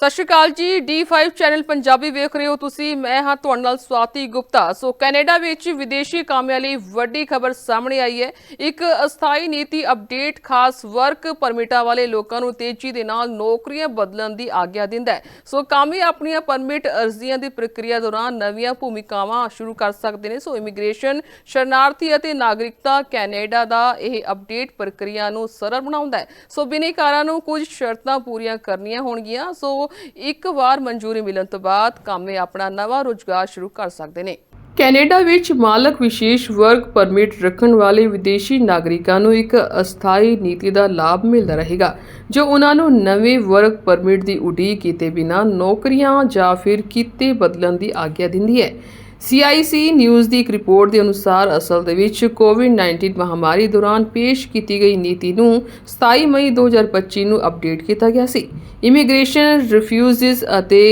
ਸਤਿ ਸ਼੍ਰੀ ਅਕਾਲ ਜੀ D5 channel Punjabi ਵੇਖ ਰਹੇ ਹੋ ਤੁਸੀਂ, ਮੈਂ ਹਾਂ ਤੁਹਾਡੇ ਨਾਲ ਸਵਾਤੀ ਗੁਪਤਾ। ਸੋ ਕੈਨੇਡਾ ਵਿੱਚ ਵਿਦੇਸ਼ੀ ਕਾਮਿਆਂ ਲਈ ਵੱਡੀ ਖਬਰ ਸਾਹਮਣੇ ਆਈ ਹੈ। ਇੱਕ ਅਸਥਾਈ ਨੀਤੀ ਅਪਡੇਟ ਖਾਸ ਵਰਕ ਪਰਮਿਟਾਂ ਵਾਲੇ ਲੋਕਾਂ ਨੂੰ ਤੇਜ਼ੀ ਦੇ ਨਾਲ ਨੌਕਰੀਆਂ ਬਦਲਣ ਦੀ ਆਗਿਆ ਦਿੰਦਾ ਹੈ। ਸੋ ਕਾਮੇ ਆਪਣੀਆਂ ਪਰਮਿਟ ਅਰਜ਼ੀਆਂ ਦੀ ਪ੍ਰਕਿਰਿਆ ਦੌਰਾਨ ਨਵੀਆਂ ਭੂਮਿਕਾਵਾਂ ਸ਼ੁਰੂ ਕਰ ਸਕਦੇ ਨੇ। ਸੋ ਇਮੀਗ੍ਰੇਸ਼ਨ, ਸ਼ਰਨਾਰਥੀ ਅਤੇ ਨਾਗਰਿਕਤਾ ਕੈਨੇਡਾ ਦਾ ਇਹ ਅਪਡੇਟ ਪ੍ਰਕਿਰਿਆ ਨੂੰ ਸਰਲ ਬਣਾਉਂਦਾ ਹੈ। ਸੋ ਬਿਨੇਕਾਰਾਂ ਨੂੰ ਕੁਝ ਸ਼ਰਤਾਂ ਪੂਰੀਆਂ ਕਰਨੀਆਂ ਹੋਣਗੀਆਂ। ਸੋ ਇੱਕ ਵਾਰ ਮਨਜ਼ੂਰੀ ਮਿਲਣ ਤੋਂ ਬਾਅਦ ਕਾਮੇ ਆਪਣਾ ਨਵਾਂ ਰੁਜ਼ਗਾਰ ਸ਼ੁਰੂ ਕਰ ਸਕਦੇ ਨੇ। ਕੈਨੇਡਾ ਵਿੱਚ ਮਾਲਕ ਵਿਸ਼ੇਸ਼ ਵਰਕ ਪਰਮਿਟ ਰੱਖਣ ਵਾਲੇ ਵਿਦੇਸ਼ੀ ਨਾਗਰਿਕਾਂ ਨੂੰ ਇੱਕ ਅਸਥਾਈ ਨੀਤੀ ਦਾ ਲਾਭ ਮਿਲਦਾ ਰਹੇਗਾ, ਜੋ ਉਹਨਾਂ ਨੂੰ ਨਵੇਂ ਵਰਗ ਪਰਮਿਟ ਦੀ ਉਡੀਕ ਕੀਤੇ ਬਿਨਾਂ ਨੌਕਰੀਆਂ ਜਾਂ ਫਿਰ ਕਿੱਤੇ ਬਦਲਣ ਦੀ ਆਗਿਆ ਦਿੰਦੀ ਹੈ। CIC ਨਿਊਜ਼ ਦੀ ਇੱਕ ਰਿਪੋਰਟ ਦੇ ਅਨੁਸਾਰ ਅਸਲ ਦੇ ਵਿੱਚ ਕੋਵਿਡ-19 ਮਹਾਮਾਰੀ ਦੌਰਾਨ ਪੇਸ਼ ਕੀਤੀ ਗਈ ਨੀਤੀ ਨੂੰ 27 ਮਈ 2025 ਨੂੰ ਅਪਡੇਟ ਕੀਤਾ ਗਿਆ ਸੀ। ਇਮੀਗ੍ਰੇਸ਼ਨ ਰਿਫਿਊਜ਼ਸ ਅਤੇ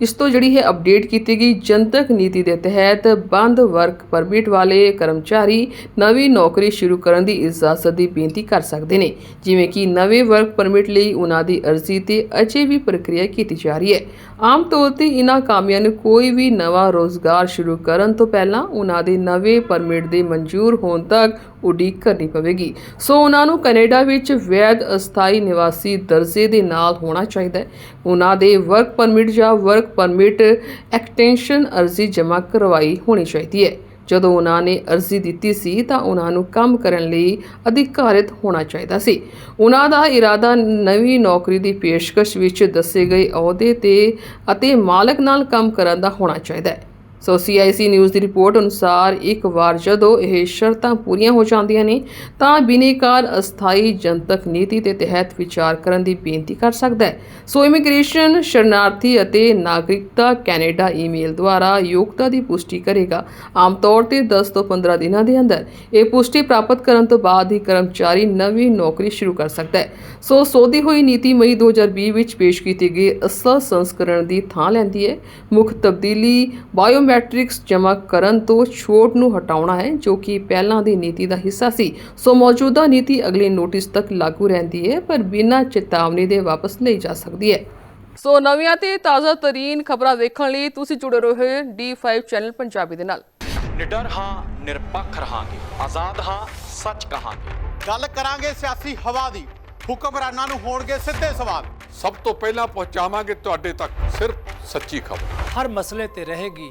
ਇਸ ਤੋਂ ਜਿਹੜੀ ਹੈ ਅਪਡੇਟ ਕੀਤੀ ਗਈ ਜਨਤਕ ਨੀਤੀ ਦੇ ਤਹਿਤ ਬੰਦ ਵਰਕ ਪਰਮਿਟ ਵਾਲੇ ਕਰਮਚਾਰੀ ਨਵੀਂ ਨੌਕਰੀ ਸ਼ੁਰੂ ਕਰਨ ਦੀ ਇਜਾਜ਼ਤ ਦੀ ਬੇਨਤੀ ਕਰ ਸਕਦੇ ਨੇ, ਜਿਵੇਂ ਕਿ ਨਵੇਂ ਵਰਕ ਪਰਮਿਟ ਲਈ ਉਹਨਾਂ ਦੀ ਅਰਜ਼ੀ ਤੇ ਅਜੇ ਵੀ ਪ੍ਰਕਿਰਿਆ ਕੀਤੀ ਜਾ ਰਹੀ ਹੈ। ਆਮ ਤੌਰ ਤੇ ਇਹਨਾਂ ਕਾਮਿਆਂ ਨੂੰ ਕੋਈ ਵੀ ਨਵਾਂ ਰੋਜ਼ਗਾਰ ਸ਼ੁਰੂ ਕਰਨ ਤੋਂ ਪਹਿਲਾਂ ਉਹਨਾਂ ਦੇ ਨਵੇਂ ਪਰਮਿਟ ਦੇ ਮਨਜ਼ੂਰ ਹੋਣ ਤੱਕ ਉਡੀਕ ਕਰਨੀ ਪਵੇਗੀ। ਸੋ ਉਹਨਾਂ ਨੂੰ ਕੈਨੇਡਾ ਵਿੱਚ ਵੈਧ ਅਸਥਾਈ ਨਿਵਾਸੀ ਦਰਜੇ ਦੇ ਨਾਲ ਹੋਣਾ ਚਾਹੀਦਾ ਹੈ। ਉਹਨਾਂ ਦੇ ਵਰਕ ਪਰਮਿਟ ਜਾਂ ਵਰਕ ਪਰਮਿਟ ਐਕਸਟੈਂਸ਼ਨ ਅਰਜ਼ੀ ਜਮ੍ਹਾਂ ਕਰਵਾਈ ਹੋਣੀ ਚਾਹੀਦੀ ਹੈ। ਜਦੋਂ ਉਹਨਾਂ ਨੇ ਅਰਜ਼ੀ ਦਿੱਤੀ ਸੀ ਤਾਂ ਉਹਨਾਂ ਨੂੰ ਕੰਮ ਕਰਨ ਲਈ ਅਧਿਕਾਰਿਤ ਹੋਣਾ ਚਾਹੀਦਾ ਸੀ। ਉਹਨਾਂ ਦਾ ਇਰਾਦਾ ਨਵੀਂ ਨੌਕਰੀ ਦੀ ਪੇਸ਼ਕਸ਼ ਵਿੱਚ ਦੱਸੇ ਗਏ ਅਹੁਦੇ ਤੇ ਅਤੇ ਮਾਲਕ ਨਾਲ ਕੰਮ ਕਰਨ ਦਾ ਹੋਣਾ ਚਾਹੀਦਾ ਹੈ। ਸੋ CIC ਨਿਊਜ਼ ਦੀ ਰਿਪੋਰਟ ਅਨੁਸਾਰ ਇੱਕ ਵਾਰ ਜਦੋਂ ਇਹ ਸ਼ਰਤਾਂ ਪੂਰੀਆਂ ਹੋ ਜਾਂਦੀਆਂ ਨੇ, ਤਾਂ ਬਿਨੇਕਾਰ ਅਸਥਾਈ ਜਨਤਕ ਨੀਤੀ ਦੇ ਤਹਿਤ ਵਿਚਾਰ ਕਰਨ ਦੀ ਬੇਨਤੀ ਕਰ ਸਕਦਾ ਹੈ। ਸੋ ਇਮੀਗ੍ਰੇਸ਼ਨ, ਸ਼ਰਨਾਰਥੀ ਅਤੇ ਨਾਗਰਿਕਤਾ ਕੈਨੇਡਾ ਈਮੇਲ ਦੁਆਰਾ ਯੋਗਤਾ ਦੀ ਪੁਸ਼ਟੀ ਕਰੇਗਾ ਆਮ ਤੌਰ ਤੇ 10 ਤੋਂ 15 ਦਿਨਾਂ ਦੇ ਅੰਦਰ। ਇਹ ਪੁਸ਼ਟੀ ਪ੍ਰਾਪਤ ਕਰਨ ਤੋਂ ਬਾਅਦ ਹੀ ਕਰਮਚਾਰੀ ਨਵੀਂ ਨੌਕਰੀ ਸ਼ੁਰੂ ਕਰ ਸਕਦਾ ਹੈ। ਸੋ ਸੋਧੀ ਹੋਈ ਨੀਤੀ ਮਈ 2020 ਵਿੱਚ ਪੇਸ਼ ਕੀਤੀ ਗਈ ਅਸਲ ਸੰਸਕਰਣ ਦੀ ਥਾਂ ਲੈਂਦੀ ਹੈ। ਮੁੱਖ ਤਬਦੀਲੀ ਬਾਇਓਮੈਟ੍ਰਿਕਸ ਜਮ੍ਹਾਂ ਕਰਨ ਤੋਂ ਛੋਟ ਨੂੰ ਹਟਾਉਣਾ ਹੈ ਜੋ ਕਿ ਪਹਿਲਾਂ ਦੀ ਨੀਤੀ ਦਾ ਹਿੱਸਾ ਸੀ। ਸੋ ਮੌਜੂਦਾ ਨੀਤੀ ਅਗਲੇ ਨੋਟਿਸ ਤੱਕ ਲਾਗੂ ਰਹਿੰਦੀ ਹੈ ਪਰ ਬਿਨਾਂ ਚੇਤਾਵਨੀ ਦੇ ਵਾਪਸ ਲਈ ਜਾ ਸਕਦੀ ਹੈ। ਸੋ ਨਵੀਆਂ ਤੇ ਤਾਜ਼ਾ ਤਰੀਨ ਖਬਰਾਂ ਵੇਖਣ ਲਈ ਤੁਸੀਂ ਜੁੜੇ ਰਹੋ D5 ਚੈਨਲ ਪੰਜਾਬੀ ਦੇ ਨਾਲ। ਨਿਡਰ ਹਾਂ ਨਿਰਪੱਖ ਰਹਾਂਗੇ। ਆਜ਼ਾਦ ਹਾਂ ਸੱਚ ਕਹਾਂਗੇ। ਗੱਲ ਕਰਾਂਗੇ ਸਿਆਸੀ ਹਵਾ ਦੀ। ਹੁਕਮਰਾਨਾਂ ਨੂੰ ਹੋਣਗੇ ਸਿੱਧੇ ਸਵਾਲ। ਸਭ ਤੋਂ ਪਹਿਲਾਂ ਪਹੁੰਚਾਵਾਂਗੇ ਤੁਹਾਡੇ ਤੱਕ ਸਿਰਫ ਸੱਚੀ ਖਬਰ। ਹਰ ਮਸਲੇ ਤੇ ਰਹੇਗੀ